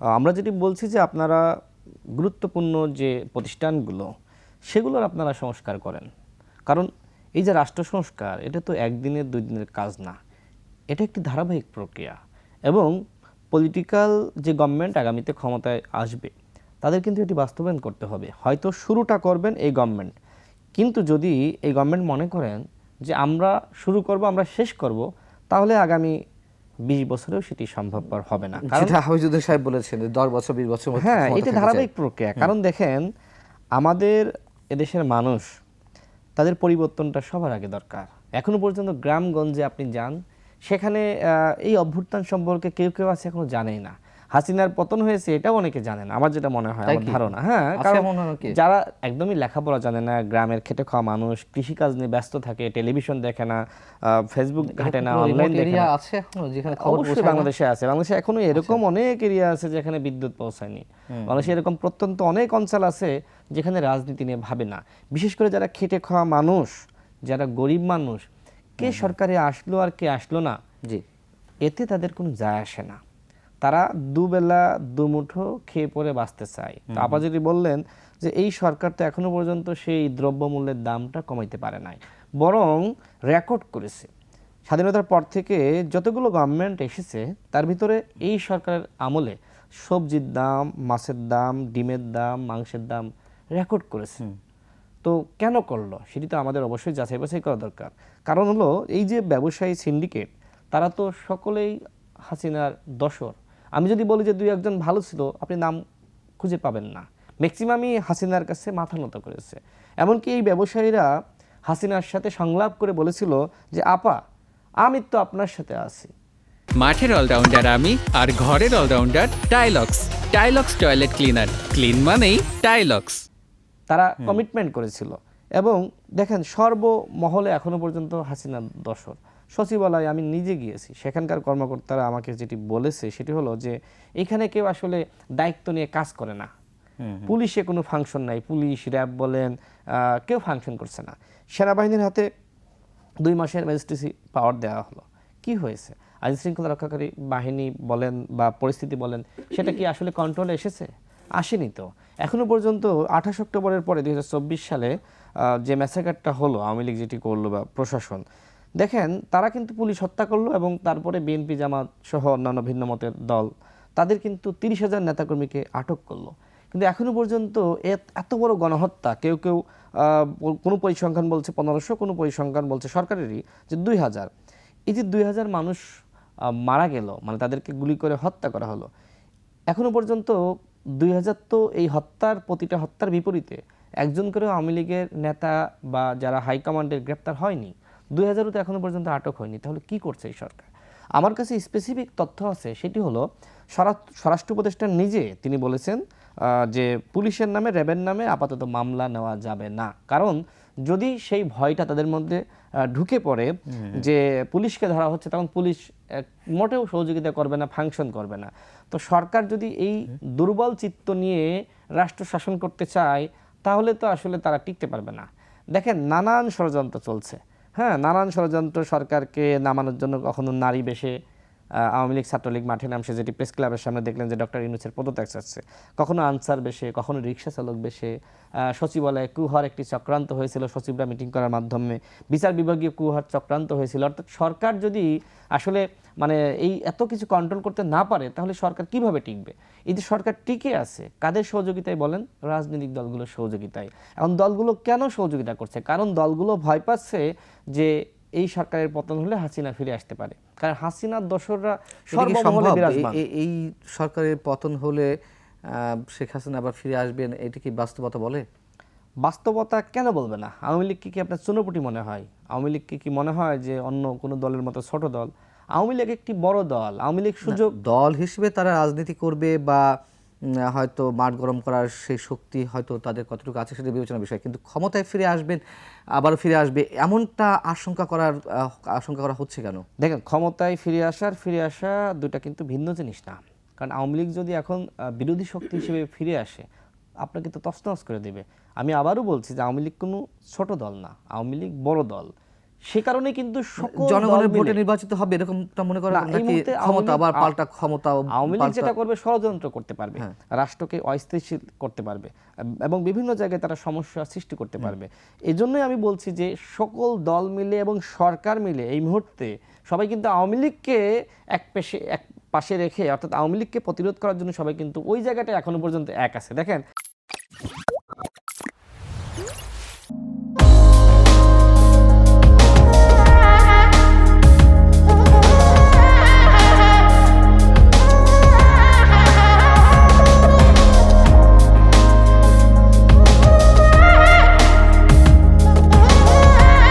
আমরা যেটি বলছি যে আপনারা গুরুত্বপূর্ণ যে প্রতিষ্ঠানগুলো, সেগুলোর আপনারা সংস্কার করেন। কারণ এই যে রাষ্ট্র সংস্কার, এটা তো একদিনের দুই দিনের কাজ না। এটা একটি ধারাবাহিক প্রক্রিয়া এবং পলিটিক্যাল যে গভর্নমেন্ট আগামীতে ক্ষমতায় আসবে, তাদের কিন্তু এটি বাস্তবায়ন করতে হবে। হয়তো শুরুটা করবেন এই গভর্নমেন্ট কিন্তু যদি এই গভর্নমেন্ট মনে করেন যে আমরা শুরু করব, আমরা শেষ করব, তাহলে আগামী বিশ বছরেও সেটি সম্ভবপর হবে না। কারণ যেটা হাফিজুদ্দিন সাহেব বলেছেন দশ বছর বিশ বছর মধ্যে হ্যাঁ এটা ধারাবাহিক প্রক্রিয়া। কারণ দেখেন আমাদের এদেশের মানুষ তাদের পরিবর্তনটা সবার আগে দরকার। এখনও পর্যন্ত গ্রামগঞ্জে আপনি যান সেখানে আহ, এই অভ্যুত্থান সম্পর্কে কেউ কেউ আছে এখনও জানেই না। হাসিনার পতন হয়েছে এটাও অনেকে জানে না আমার যেটা মনে হয় আমার ধারণা। হ্যাঁ কারণ যারা একদমই লেখাপড়া জানে না গ্রামের খেটে খাওয়া মানুষ কৃষিকাজ নিয়ে ব্যস্ত থাকে টেলিভিশন দেখে না ফেসবুক ঘাটে না অনলাইন দেখে না আছে এখনও যেখানে খবর অবশ্যই বাংলাদেশে আছে। বাংলাদেশে এখনও এরকম অনেক এরিয়া আছে যেখানে বিদ্যুৎ পৌঁছায়নি। বাংলাদেশে এরকম প্রত্যন্ত অনেক অঞ্চল আছে যেখানে রাজনীতি নিয়ে ভাবে না। বিশেষ করে যারা খেটে খাওয়া মানুষ যারা গরিব মানুষ কে সরকারে আসলো আর কে আসলো না জি। এতে তাদের কোনো যায় আসে না। তারা দুবেলা দুমুঠো খেয়ে পরে বাঁচতে চায়। তো আপা যদি বললেন যে এই সরকার তো এখনও পর্যন্ত সেই দ্রব্যমূল্যের দামটা কমাইতে পারে নাই বরং রেকর্ড করেছে। স্বাধীনতার পর থেকে যতগুলো গভর্নমেন্ট এসেছে তার ভিতরে এই সরকারের আমলে সবজির দাম মাছের দাম ডিমের দাম মাংসের দাম রেকর্ড করেছে। তো কেন করল? সেটি তো আমাদের অবশ্যই যাচাই বাছাই করা দরকার। কারণ হলো এই যে ব্যবসায়ী সিন্ডিকেট তারা তো সকলেই হাসিনার দশর আমি যদি বলি যে দুই একজন ভালো ছিল আপনি নাম খুঁজে পাবেন না। ম্যাক্সিমামই হাসিনার কাছে মাথা নত করেছে। এমনকি এই ব্যবসায়ীরা হাসিনার সাথে সংলাপ করে বলেছিল যে আপা আমি তো আপনার সাথে আছি। মাঠের অলরাউন্ডার আমি আর ঘরের allrounder Tylox. Tylox toilet cleaner. Clean মানেই টাইলক্স। তারা কমিটমেন্ট করেছিল। এবং দেখেন সর্বমহলে এখনও পর্যন্ত হাসিনার দশর সচিবালয়ে আমি নিজে গিয়েছি। সেখানকার কর্মকর্তারা আমাকে যেটি বলেছে সেটি হলো যে এখানে কেউ আসলে দায়িত্ব নিয়ে কাজ করে না। পুলিশে কোনো ফাংশন নাই। পুলিশ র্যাব বলেন কেউ ফাংশন করছে না। সেনাবাহিনীর হাতে দুই মাসের ম্যাজিস্ট্রেসি পাওয়ার দেওয়া হলো। কি হয়েছে? আইন শৃঙ্খলা রক্ষাকারী বাহিনী বলেন বা পরিস্থিতি বলেন সেটা কি আসলে কন্ট্রোলে এসেছে? আসেনি তো। এখনও পর্যন্ত আঠাশ অক্টোবরের পরে দুই হাজার চব্বিশ সালে যে ম্যাসাকারটা হলো আওয়ামী লীগ যেটি করল বা প্রশাসন দেখেন, তারা কিন্তু পুলিশ হত্যা করল এবং তারপরে বিএনপি, জামাত সহ অন্যান্য ভিন্ন মতের দল তাদের কিন্তু তিরিশ হাজার নেতাকর্মীকে আটক করল। কিন্তু এখনও পর্যন্ত এত- বড় গণহত্যা, কেউ কেউ কোনো পরিসংখ্যান বলছে পনেরোশো, কোনো পরিসংখ্যান বলছে সরকারেরই যে দুই হাজার। এই যে দুই হাজার মানুষ মারা গেল মানে তাদেরকে গুলি করে হত্যা করা হলো, এখনও পর্যন্ত দুই হাজার তো এই হত্যার, প্রতিটা হত্যার বিপরীতে একজন করেও আওয়ামী লীগের নেতা বা যারা হাইকমান্ডের গ্রেপ্তার হয়নি দুই হাজারও তো এখনও পর্যন্ত আটক হয়নি। তাহলে কি করছে এই সরকার? আমার কাছে স্পেসিফিক তথ্য আছে সেটি হলো স্বরাষ্ট্র উপদেষ্টা নিজে তিনি বলেছেন যে পুলিশের নামে র্যাবের নামে আপাতত মামলা নেওয়া যাবে না। কারণ যদি সেই ভয়টা তাদের মধ্যে ঢুকে পড়ে যে পুলিশকে ধরা হচ্ছে তখন পুলিশ মোটেও সহযোগিতা করবে না ফাংশন করবে না। তো সরকার যদি এই দুর্বল চিত্ত নিয়ে রাষ্ট্র শাসন করতে চায় তাহলে তো আসলে তারা টিকতে পারবে না। দেখেন নানান ষড়যন্ত্র চলছে। হ্যাঁ নানান ষড়যন্ত্র সরকারকে নামানোর জন্য কখনো নারী বেশে আওয়ামী লীগ ছাত্রলীগ মাঠে নামছে, যেটি প্রেস ক্লাবের সামনে দেখলেন যে ডক্টর ইউনুসের পদত্যাগ চাচ্ছে। কখনো আনসার বেশে, কখনো রিক্সা চালক বেশে সচিবালয়ে কুহার একটি চক্রান্ত হয়েছিল, সচিবরা মিটিং করার মাধ্যমে। বিচার বিভাগীয় কুহার চক্রান্ত হয়েছিল। অর্থাৎ সরকার যদি আসলে মানে এই এত কিছু কন্ট্রোল করতে না পারে, তাহলে সরকার কীভাবে টিকবে? এই যে সরকার টিকে আছে, কাদের সহযোগিতায় বলেন? রাজনৈতিক দলগুলোর সহযোগিতায়। এখন দলগুলো কেন সহযোগিতা করছে? কারণ দলগুলো ভয় পাচ্ছে যে, এই সরকারের পতন হলে হাসিনা ফিরে আসতে পারে। কারণ হাসিনার দশররা সর্বমহলে বিরাজমান। এই- সরকারের পতন হলে শেখ হাসিনা আবার ফিরে আসবেন এটা কি বাস্তবতা বলে? বাস্তবতা কেন বলবে না? আওয়ামী লীগকে কি আপনার চুনোপুটি মনে হয়? আওয়ামী লীগকে কি মনে হয় যে অন্য কোনো দলের মতো ছোট দল? আওয়ামী লীগ একটি বড় দল। আওয়ামী লীগ সুযোগ দল হিসেবে তারা রাজনীতি করবে বা হয়তো মাঠ গরম করার সেই শক্তি হয়তো তাদের কতটুকু আছে সেটা বিবেচনার বিষয়। কিন্তু ক্ষমতায় ফিরে আসবেন, আবারও ফিরে আসবে, এমনটা আশঙ্কা করার আশঙ্কা করা হচ্ছে কেন? দেখেন, ক্ষমতায় ফিরে আসার, ফিরে আসা দুটা কিন্তু ভিন্ন জিনিস না। কারণ আওয়ামী লীগ যদি এখন বিরোধী শক্তি হিসেবে ফিরে আসে, আপনাকে তো তছনছ করে দেবে। আমি আবারও বলছি যে আওয়ামী লীগ কোনো ছোট দল না। আওয়ামী লীগ বড় দল। সে কারণে কিন্তু সকল জনগণের ভোটে নির্বাচিত হবে এরকমটা মনে মুহূর্তে ক্ষমতা আবার পাল্টা ক্ষমতা আওয়ামী লীগ যেটা করবে ষড়যন্ত্র করতে পারবে। হ্যাঁ। রাষ্ট্রকে অস্থিতিশীল করতে পারবে এবং বিভিন্ন জায়গায় তারা সমস্যা সৃষ্টি করতে পারবে। এজন্যই আমি বলছি যে সকল দল মিলে এবং সরকার মিলে এই মুহূর্তে সবাই কিন্তু আওয়ামী লীগকে এক পেশে এক পাশে রেখে অর্থাৎ আওয়ামী লীগকে প্রতিরোধ করার জন্য সবাই কিন্তু ওই জায়গাটা এখনও পর্যন্ত এক আছে। দেখেন